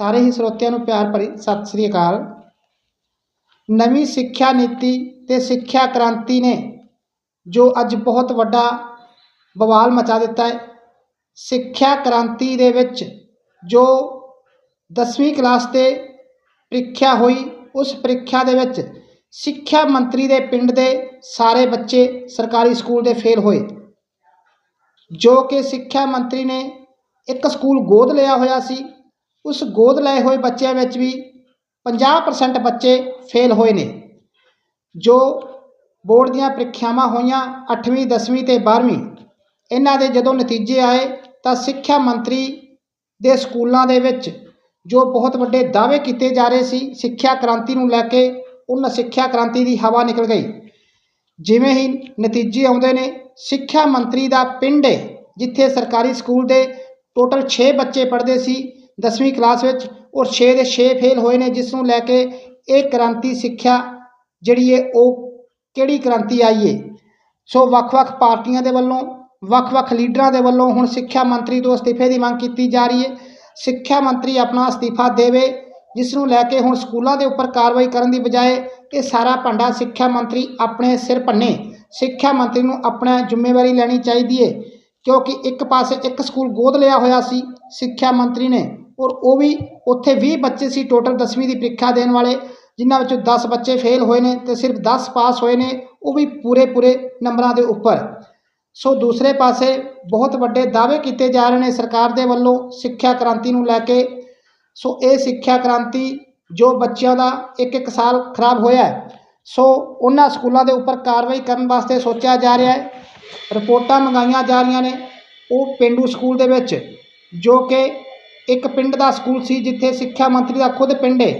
ਸਾਰੇ ਹੀ ਸਰੋਤਿਆਂ ਨੂੰ ਪਿਆਰ ਭਰੀ ਸਤਿ ਸ੍ਰੀ ਅਕਾਲ। ਨਵੀਂ ਸਿੱਖਿਆ ਨੀਤੀ ਤੇ ਸਿੱਖਿਆ ਕ੍ਰਾਂਤੀ ਨੇ ਜੋ ਅੱਜ ਬਹੁਤ ਵੱਡਾ ਬਵਾਲ ਮਚਾ ਦਿੱਤਾ ਹੈ, ਸਿੱਖਿਆ ਕ੍ਰਾਂਤੀ ਦੇ ਵਿੱਚ ਜੋ 10ਵੀਂ ਕਲਾਸ ਤੇ ਪ੍ਰੀਖਿਆ ਹੋਈ, ਉਸ ਪ੍ਰੀਖਿਆ ਦੇ ਵਿੱਚ ਸਿੱਖਿਆ ਮੰਤਰੀ ਦੇ ਪਿੰਡ ਦੇ ਸਾਰੇ ਬੱਚੇ ਸਰਕਾਰੀ ਸਕੂਲ ਦੇ ਫੇਲ ਹੋਏ, ਜੋ ਕਿ ਸਿੱਖਿਆ ਮੰਤਰੀ ਨੇ ਇੱਕ ਸਕੂਲ ਗੋਦ ਲਿਆ ਹੋਇਆ ਸੀ। ਉਸ ਗੋਦ ਲਏ ਹੋਏ ਬੱਚਿਆਂ ਵਿੱਚ ਵੀ 50% ਬੱਚੇ ਫੇਲ ਹੋਏ ਨੇ, ਜੋ ਬੋਰਡ ਦੀਆਂ ਪ੍ਰੀਖਿਆਵਾਂ ਹੋਈਆਂ 8ਵੀਂ 10ਵੀਂ ਤੇ 12ਵੀਂ ਇਹਨਾਂ ਦੇ ਜਦੋਂ ਨਤੀਜੇ ਆਏ ਤਾਂ ਸਿੱਖਿਆ ਮੰਤਰੀ ਦੇ ਸਕੂਲਾਂ ਦੇ ਵਿੱਚ ਜੋ ਬਹੁਤ ਵੱਡੇ ਦਾਅਵੇ ਕੀਤੇ ਜਾ ਰਹੇ ਸੀ, ਸਿੱਖਿਆ ਕ੍ਰਾਂਤੀ ਨੂੰ ਲੈ ਕੇ ਉਹਨਾਂ ਸਿੱਖਿਆ ਕ੍ਰਾਂਤੀ ਦੀ ਹਵਾ ਨਿਕਲ ਗਈ। ਜਿਵੇਂ ਹੀ ਨਤੀਜੇ ਆਉਂਦੇ ਨੇ, ਸਿੱਖਿਆ ਮੰਤਰੀ ਦਾ ਪਿੰਡ ਹੈ, ਜਿੱਥੇ ਸਰਕਾਰੀ ਸਕੂਲ ਦੇ ਟੋਟਲ 6 ਬੱਚੇ ਪੜ੍ਹਦੇ ਸੀ 10ਵੀਂ ਕਲਾਸ ਵਿੱਚ ਔਰ 6 ਦੇ 6 ਫੇਲ ਹੋਏ ਨੇ ਜਿਸ ਨੂੰ ਲੈ ਕੇ ਇਹ ਕ੍ਰਾਂਤੀ ਸਿੱਖਿਆ ਜਿਹੜੀ ਹੈ ਉਹ ਕਿਹੜੀ ਕ੍ਰਾਂਤੀ ਆਈ ਹੈ ਸੋ ਵੱਖ-ਵੱਖ ਪਾਰਟੀਆਂ ਦੇ ਵੱਲੋਂ ਵੱਖ-ਵੱਖ ਲੀਡਰਾਂ ਦੇ ਵੱਲੋਂ ਹੁਣ ਸਿੱਖਿਆ ਮੰਤਰੀ ਤੋਂ ਅਸਤੀਫੇ ਦੀ ਮੰਗ ਕੀਤੀ ਜਾ ਰਹੀ ਹੈ। ਸਿੱਖਿਆ ਮੰਤਰੀ ਆਪਣਾ ਅਸਤੀਫਾ ਦੇਵੇ ਜਿਸ ਨੂੰ ਲੈ ਕੇ ਹੁਣ ਸਕੂਲਾਂ ਦੇ ਉੱਪਰ ਕਾਰਵਾਈ ਕਰਨ ਦੀ ਬਜਾਏ ਇਹ ਸਾਰਾ ਭਾਂਡਾ ਸਿੱਖਿਆ ਮੰਤਰੀ ਆਪਣੇ ਸਿਰ ਭੰਨੇ। ਸਿੱਖਿਆ ਮੰਤਰੀ ਨੂੰ ਆਪਣਾ ਜ਼ਿੰਮੇਵਾਰੀ ਲੈਣੀ ਚਾਹੀਦੀ ਹੈ ਕਿਉਂਕਿ ਇੱਕ ਪਾਸੇ ਇੱਕ ਸਕੂਲ ਗੋਦ ਲਿਆ ਹੋਇਆ ਸੀ ਸਿੱਖਿਆ ਮੰਤਰੀ ਨੇ। ਔਰ ਉਹ ਵੀ ਉੱਥੇ 20 ਬੱਚੇ ਸੀ ਟੋਟਲ 10ਵੀਂ ਦੀ ਪ੍ਰੀਖਿਆ ਦੇਣ ਵਾਲੇ, ਜਿਨ੍ਹਾਂ ਵਿੱਚੋਂ 10 ਬੱਚੇ ਫੇਲ ਹੋਏ ਨੇ ਤੇ ਸਿਰਫ 10 ਪਾਸ ਹੋਏ ਨੇ, ਉਹ ਵੀ ਪੂਰੇ ਪੂਰੇ ਨੰਬਰਾਂ ਦੇ ਉੱਪਰ। ਸੋ ਦੂਸਰੇ ਪਾਸੇ ਬਹੁਤ ਵੱਡੇ ਦਾਅਵੇ ਕੀਤੇ ਜਾ ਰਹੇ ਨੇ ਸਰਕਾਰ ਦੇ ਵੱਲੋਂ ਸਿੱਖਿਆ ਕ੍ਰਾਂਤੀ ਨੂੰ ਲੈ ਕੇ। ਸੋ ਇਹ ਸਿੱਖਿਆ ਕ੍ਰਾਂਤੀ ਜੋ ਬੱਚਿਆਂ ਦਾ ਇੱਕ ਇੱਕ ਸਾਲ ਖਰਾਬ ਹੋਇਆ ਸੋ ਉਹਨਾਂ ਸਕੂਲਾਂ ਦੇ ਉੱਪਰ ਕਾਰਵਾਈ ਕਰਨ ਵਾਸਤੇ ਸੋਚਿਆ ਜਾ ਰਿਹਾ ਹੈ। ਰਿਪੋਰਟਾਂ ਮੰਗਾਈਆਂ ਜਾ ਰਹੀਆਂ ਨੇ, ਉਹ ਪਿੰਡੂ ਸਕੂਲ ਦੇ ਵਿੱਚ, ਜੋ ਕਿ ਇੱਕ ਪਿੰਡ ਦਾ ਸਕੂਲ ਸੀ ਜਿੱਥੇ ਸਿੱਖਿਆ ਮੰਤਰੀ ਦਾ ਖੁਦ ਪਿੰਡ ਹੈ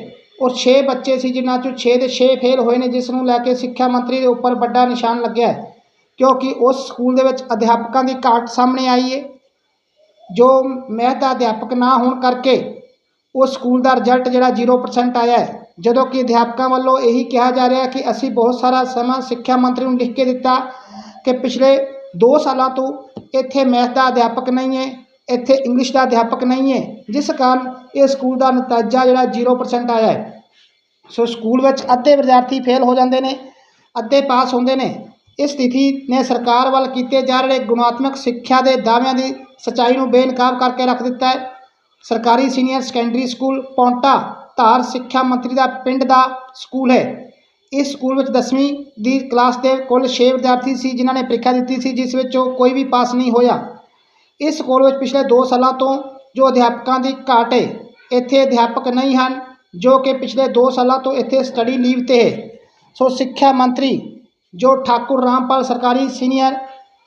ਔਰ 6 ਬੱਚੇ ਸੀ ਜਿਨ੍ਹਾਂ ਚੋਂ 6 ਦੇ 6 ਫੇਲ ਹੋਏ ਨੇ, ਜਿਸ ਨੂੰ ਲੈ ਕੇ ਸਿੱਖਿਆ ਮੰਤਰੀ ਦੇ ਉੱਪਰ ਵੱਡਾ ਨਿਸ਼ਾਨ ਲੱਗਿਆ ਕਿਉਂਕਿ ਉਸ ਸਕੂਲ ਦੇ ਵਿੱਚ ਅਧਿਆਪਕਾਂ ਦੀ ਘਾਟ ਸਾਹਮਣੇ ਆਈ ਹੈ ਜੋ ਮੈਥ ਦਾ ਅਧਿਆਪਕ ਨਾ ਹੋਣ ਕਰਕੇ ਉਸ ਸਕੂਲ ਦਾ ਰਿਜ਼ਲਟ ਜਿਹੜਾ 0% ਆਇਆ ਹੈ। ਜਦੋਂ ਕਿ ਅਧਿਆਪਕਾਂ ਵੱਲੋਂ ਇਹੀ ਕਿਹਾ ਜਾ ਰਿਹਾ ਕਿ ਅਸੀਂ ਬਹੁਤ ਸਾਰਾ ਸਮਾਂ ਸਿੱਖਿਆ ਮੰਤਰੀ ਨੂੰ ਲਿਖ ਕੇ ਦਿੱਤਾ ਕਿ ਪਿਛਲੇ 2 ਸਾਲਾਂ ਤੋਂ ਇੱਥੇ ਮੈਥ ਦਾ ਅਧਿਆਪਕ ਨਹੀਂ ਹੈ। ਇੱਥੇ ਇੰਗਲਿਸ਼ ਦਾ ਅਧਿਆਪਕ ਨਹੀਂ ਹੈ, ਜਿਸ ਕਾਰਨ ਇਹ ਸਕੂਲ ਦਾ ਨਤੀਜਾ ਜਿਹੜਾ 0% ਆਇਆ ਹੈ। ਸੋ ਸਕੂਲ ਵਿੱਚ ਅੱਧੇ ਵਿਦਿਆਰਥੀ ਫੇਲ ਹੋ ਜਾਂਦੇ ਨੇ, ਅੱਧੇ ਪਾਸ ਹੁੰਦੇ ਨੇ। ਇਸ ਸਥਿਤੀ ਨੇ ਸਰਕਾਰ ਵੱਲ ਕੀਤੇ ਜਾ ਰਹੇ ਗੁਣਾਤਮਕ ਸਿੱਖਿਆ ਦੇ ਦਾਅਵਿਆਂ ਦੀ ਸਚਾਈ ਨੂੰ ਬੇਨਕਾਬ ਕਰਕੇ ਰੱਖ ਦਿੱਤਾ ਹੈ। ਸਰਕਾਰੀ ਸੀਨੀਅਰ ਸੈਕੰਡਰੀ ਸਕੂਲ ਪੌਂਟਾ ਧਾਰ ਸਿੱਖਿਆ ਮੰਤਰੀ ਦਾ ਪਿੰਡ ਦਾ ਸਕੂਲ ਹੈ। ਇਸ ਸਕੂਲ ਵਿੱਚ 10ਵੀਂ ਦੀ ਕਲਾਸ ਦੇ ਕੁੱਲ 6 ਵਿਦਿਆਰਥੀ ਸੀ, ਜਿਨ੍ਹਾਂ ਨੇ ਪ੍ਰੀਖਿਆ ਦਿੱਤੀ ਸੀ, ਜਿਸ ਵਿੱਚੋਂ ਕੋਈ ਵੀ ਪਾਸ ਨਹੀਂ ਹੋਇਆ। ਇਸ ਸਕੂਲ ਵਿੱਚ ਪਿਛਲੇ 2 ਸਾਲਾਂ ਤੋਂ ਜੋ ਅਧਿਆਪਕਾਂ ਦੀ ਘਾਟ ਹੈ, ਇੱਥੇ ਅਧਿਆਪਕ ਨਹੀਂ ਹਨ, ਜੋ ਕਿ ਪਿਛਲੇ 2 ਸਾਲਾਂ ਤੋਂ ਇੱਥੇ ਸਟੱਡੀ ਲੀਵ ਤੇ ਹੈ। ਸੋ ਸਿੱਖਿਆ ਮੰਤਰੀ ਜੋ ਠਾਕੁਰ ਰਾਮਪਾਲ ਸਰਕਾਰੀ ਸੀਨੀਅਰ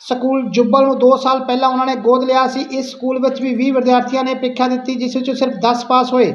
ਸਕੂਲ ਜੁੱਬਲ ਨੂੰ 2 ਸਾਲ ਪਹਿਲਾਂ ਉਹਨਾਂ ਨੇ ਗੋਦ ਲਿਆ ਸੀ, ਇਸ ਸਕੂਲ ਵਿੱਚ ਵੀ 20 ਵਿਦਿਆਰਥੀਆਂ ਨੇ ਪ੍ਰੀਖਿਆ ਦਿੱਤੀ, ਜਿਸ ਵਿੱਚੋਂ ਸਿਰਫ 10 ਪਾਸ ਹੋਏ।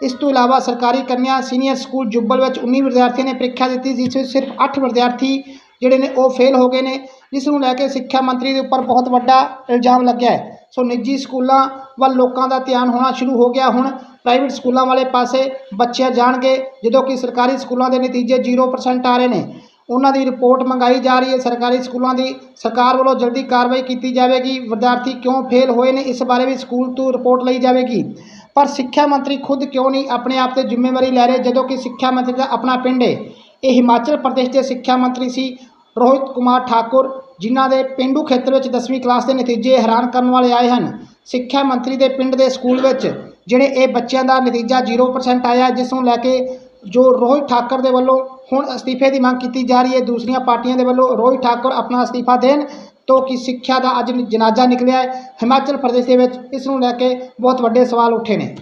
ਇਸ ਤੋਂ ਇਲਾਵਾ ਸਰਕਾਰੀ ਕੰਨਿਆ ਸੀਨੀਅਰ ਸਕੂਲ ਜੁੱਬਲ ਵਿੱਚ 19 ਵਿਦਿਆਰਥੀਆਂ ਨੇ ਪ੍ਰੀਖਿਆ ਦਿੱਤੀ, ਜਿਸ ਵਿੱਚ ਸਿਰਫ 8 ਵਿਦਿਆਰਥੀ ਜਿਹੜੇ ਨੇ ਉਹ ਫੇਲ ਹੋ ਗਏ ਨੇ। ਜਿਸ ਨੂੰ ਲੈ ਕੇ ਸਿੱਖਿਆ ਮੰਤਰੀ ਦੇ ਉੱਪਰ ਬਹੁਤ ਵੱਡਾ ਇਲਜ਼ਾਮ ਲੱਗਿਆ ਹੈ। ਸੋ ਨਿੱਜੀ ਸਕੂਲਾਂ ਵੱਲ ਲੋਕਾਂ ਦਾ ਧਿਆਨ ਹੋਣਾ ਸ਼ੁਰੂ ਹੋ ਗਿਆ ਹੁਣ। ਪ੍ਰਾਈਵੇਟ ਸਕੂਲਾਂ ਵਾਲੇ ਪਾਸੇ ਬੱਚੇ ਜਾਣਗੇ, ਜਦੋਂ ਕਿ ਸਰਕਾਰੀ ਸਕੂਲਾਂ ਦੇ ਨਤੀਜੇ 0% ਆ ਰਹੇ ਨੇ। ਉਹਨਾਂ ਦੀ ਰਿਪੋਰਟ ਮੰਗਾਈ ਜਾ ਰਹੀ ਹੈ। ਸਰਕਾਰੀ ਸਕੂਲਾਂ ਦੀ ਸਰਕਾਰ ਵੱਲੋਂ ਜਲਦੀ ਕਾਰਵਾਈ ਕੀਤੀ ਜਾਵੇਗੀ। ਵਿਦਿਆਰਥੀ ਕਿਉਂ ਫੇਲ ਹੋਏ ਨੇ, ਇਸ ਬਾਰੇ ਵੀ ਸਕੂਲ ਤੋਂ ਰਿਪੋਰਟ ਲਈ ਜਾਵੇਗੀ। ਪਰ ਸਿੱਖਿਆ ਮੰਤਰੀ ਖੁਦ ਕਿਉਂ ਨਹੀਂ ਆਪਣੇ ਆਪ ਤੇ ਜ਼ਿੰਮੇਵਾਰੀ ਲੈ ਰਹੇ, ਜਦੋਂ ਕਿ ਸਿੱਖਿਆ ਮੰਤਰੀ ਦਾ ਆਪਣਾ ਪਿੰਡ ਹੈ। ਇਹ ਹਿਮਾਚਲ ਪ੍ਰਦੇਸ਼ ਦੇ ਸਿੱਖਿਆ ਮੰਤਰੀ ਸੀ। ਰੋਹਿਤ ਕੁਮਾਰ ਠਾਕੁਰ, ਜਿਨ੍ਹਾਂ ਦੇ ਪਿੰਡੂ ਖੇਤਰ ਵਿੱਚ 10ਵੀਂ ਕਲਾਸ ਦੇ ਨਤੀਜੇ ਹੈਰਾਨ ਕਰਨ ਵਾਲੇ ਆਏ ਹਨ। ਸਿੱਖਿਆ ਮੰਤਰੀ ਦੇ ਪਿੰਡ ਦੇ ਸਕੂਲ ਵਿੱਚ, ਜਿਹੜੇ ਇਹ ਬੱਚਿਆਂ ਦਾ ਨਤੀਜਾ 0% ਆਇਆ, ਜਿਸ ਨੂੰ ਲੈ ਕੇ ਜੋ ਰੋਹਿਤ ਠਾਕੁਰ ਦੇ ਵੱਲੋਂ ਹੁਣ ਅਸਤੀਫੇ ਦੀ ਮੰਗ ਕੀਤੀ ਜਾ ਰਹੀ ਹੈ, ਦੂਸਰੀਆਂ ਪਾਰਟੀਆਂ ਦੇ ਵੱਲੋਂ ਰੋਹਿਤ ਠਾਕੁਰ ਆਪਣਾ ਅਸਤੀਫਾ ਦੇਣ ਤੋਂ ਕਿ ਸਿੱਖਿਆ ਦਾ ਅੱਜ ਜਨਾਜ਼ਾ ਨਿਕਲਿਆ ਹੈ। ਹਿਮਾਚਲ ਪ੍ਰਦੇਸ਼ ਦੇ ਵਿੱਚ ਇਸ ਨੂੰ ਲੈ ਕੇ ਬਹੁਤ ਵੱਡੇ ਸਵਾਲ ਉੱਠੇ ਨੇ।